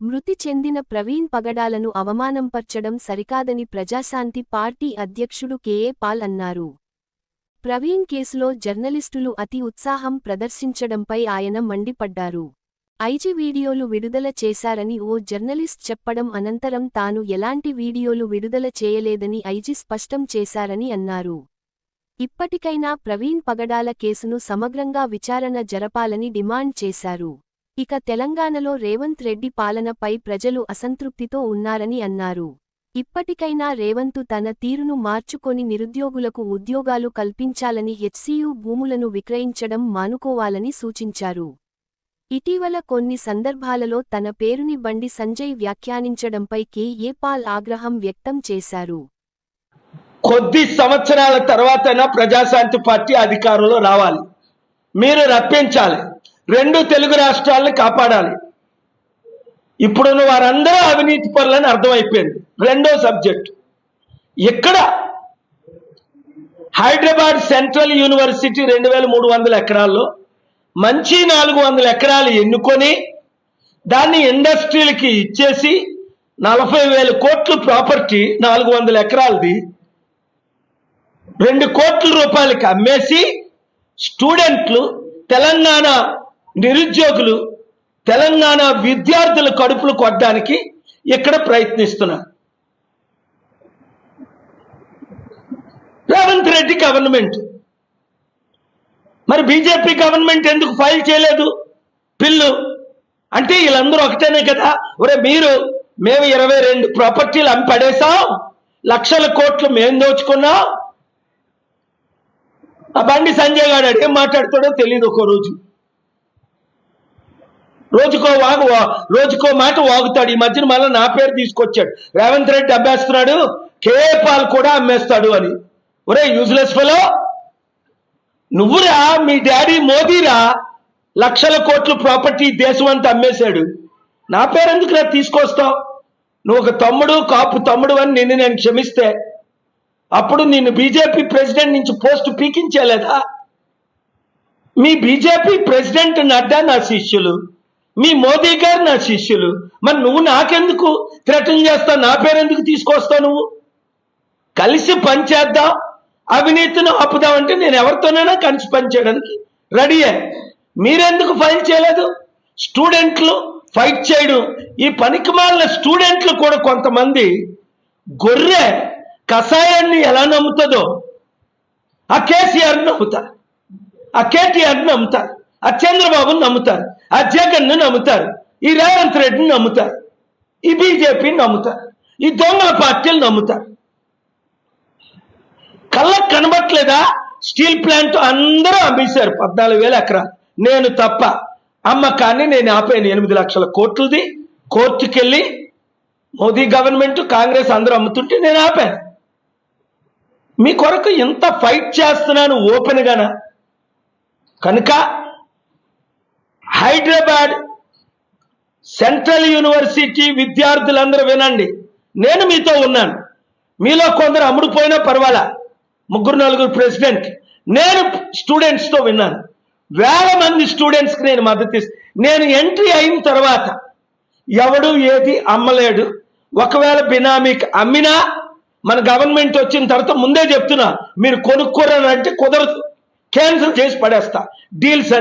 మృతి చెందిన ప్రవీణ్ పగడాలను అవమానంపర్చడం సరికాదని ప్రజాశాంతి పార్టీ అధ్యక్షుడు కేఏ పాల్ అన్నారు. ప్రవీణ్ కేసులో జర్నలిస్టులు అతి ఉత్సాహం ప్రదర్శించడంపై ఆయన మండిపడ్డారు. ఐజీ వీడియోలు విడుదల చేశారని ఓ జర్నలిస్ట్ చెప్పడం అనంతరం తాను ఎలాంటి వీడియోలు విడుదల చేయలేదని ఐజీ స్పష్టం చేశారని అన్నారు. ఇప్పటికైనా ప్రవీణ్ పగడాల కేసును సమగ్రంగా విచారణ జరపాలని డిమాండ్ చేశారు. ఇక తెలంగాణలో రేవంత్ రెడ్డి పాలనపై ప్రజలు అసంతృప్తితో ఉన్నారని అన్నారు. ఇప్పటికైనా రేవంతు తన తీరును మార్చుకొని నిరుద్యోగులకు ఉద్యోగాలు కల్పించాలని హెచ్సియు భూములను విక్రయించడం మానుకోవాలని సూచించారు. ఇటీవల కొన్ని సందర్భాలలో తన పేరుని బండి సంజయ్ వ్యాఖ్యానించడంపై కేఏపాల్ ఆగ్రహం వ్యక్తం చేశారు. కొద్ది సంవత్సరాల తర్వాతైనా ప్రజాశాంతి పార్టీ అధికారంలో రావాలి. మీరు రప్పించాలి. రెండు తెలుగు రాష్ట్రాలను కాపాడాలి. ఇప్పుడున్న వారందరూ అవినీతి పనులని అర్థమైపోయింది. రెండో సబ్జెక్ట్. ఇక్కడ హైదరాబాద్ సెంట్రల్ యూనివర్సిటీ రెండు వేల మూడు వందల ఎకరాల్లో మంచి నాలుగు వందల ఎకరాలు ఎన్నుకొని దాన్ని ఇండస్ట్రీలకి ఇచ్చేసి నలభై వేల కోట్లు ప్రాపర్టీ నాలుగు వందల ఎకరాలది రెండు కోట్ల రూపాయలకి అమ్మేసి స్టూడెంట్లు తెలంగాణ నిరుద్యోగులు తెలంగాణ విద్యార్థుల కడుపులు కొట్టడానికి ఇక్కడ ప్రయత్నిస్తున్నారు. రేవంత్ రెడ్డి గవర్నమెంట్. మరి బీజేపీ గవర్నమెంట్ ఎందుకు ఫైల్ చేయలేదు? బిల్లు అంటే వీళ్ళందరూ ఒకటేనే కదా? ఒరే మీరు మేము ఇరవై రెండు ప్రాపర్టీలు అమ్మి పడేసాం లక్షల కోట్లు మేము దోచుకున్నాం. ఆ బండి సంజయ్ గారు ఏం మాట్లాడతాడో తెలియదు ఒక రోజు. రోజుకో వాగు రోజుకో మాట వాగుతాడు. ఈ మధ్యన మళ్ళీ నా పేరు తీసుకొచ్చాడు. రేవంత్ రెడ్డి అమ్మేస్తున్నాడు కేఏ పాల్ కూడా అమ్మేస్తాడు అని. ఒరే యూజ్లెస్ ఫెలో నువ్వురా మీ డాడీ మోదీరా లక్షల కోట్ల ప్రాపర్టీ దేశం అంతా అమ్మేశాడు. నా పేరు ఎందుకు రా తీసుకొస్తావు? నువ్వు ఒక తమ్ముడు కాపు తమ్ముడు అని నిన్ను నేను క్షమిస్తే అప్పుడు నిన్ను బీజేపీ ప్రెసిడెంట్ నుంచి పోస్ట్ పీకించలేదా? మీ బీజేపీ ప్రెసిడెంట్ నడ్డా నా శిష్యులు? మీ మోదీ గారు నా శిష్యులు. మరి నువ్వు నాకెందుకు? థ్రెటన్ చేస్తా నా పేరెందుకు తీసుకొస్తావు నువ్వు? కలిసి పనిచేద్దాం అవినీతిని ఆపుదామంటే నేను ఎవరితోనైనా కలిసి పనిచేయడానికి రెడీయే మీరెందుకు ఫైల్ చేయలేదు? స్టూడెంట్లు ఫైట్ చేయడం. ఈ పనికి మాలిన స్టూడెంట్లు కూడా కొంతమంది గొర్రె కషాయాన్ని ఎలా నమ్ముతుందో ఆ కేసీఆర్ని నమ్ముతారు. ఆ కేటీఆర్ని నమ్ముతారు. ఆ చంద్రబాబుని నమ్ముతారు. ఆ జగన్ను నమ్ముతారు ఈ రేవంత్ రెడ్డిని నమ్ముతారు ఈ బీజేపీని నమ్ముతారు ఈ దొంగల పార్టీలు నమ్ముతారు. కళ్ళకు కనబట్లేదా స్టీల్ ప్లాంట్ అందరూ అమ్మేశారు పద్నాలుగు వేల ఎకరాలు. నేను తప్ప అమ్మకాన్ని నేను ఆపాను ఎనిమిది లక్షల కోట్లది. కోర్టుకెళ్ళి మోదీ గవర్నమెంట్ కాంగ్రెస్ అందరూ అమ్ముతుంటే నేను ఆపాను. మీ కొరకు ఎంత ఫైట్ చేస్తున్నాను ఓపెన్గానా? కనుక హైదరాబాద్ సెంట్రల్ యూనివర్సిటీ విద్యార్థులందరూ వినండి. నేను మీతో ఉన్నాను. మీలో కొందరు అమ్ముడుపోయినా పర్వాలా? ముగ్గురు నలుగురు ప్రెసిడెంట్. నేను స్టూడెంట్స్తో విన్నాను. వేల మంది స్టూడెంట్స్కి నేను మద్దతు నేను ఎంట్రీ అయిన తర్వాత ఎవడు ఏది అమ్మలేడు. ఒకవేళ బినామీకి అమ్మినా మన గవర్నమెంట్ వచ్చిన తర్వాత ముందే చెప్తున్నా మీరు కొనుక్కోరని అంటే కుదరదు. క్యాన్సిల్ చేసి పడేస్తా. డీల్స్ అన్ని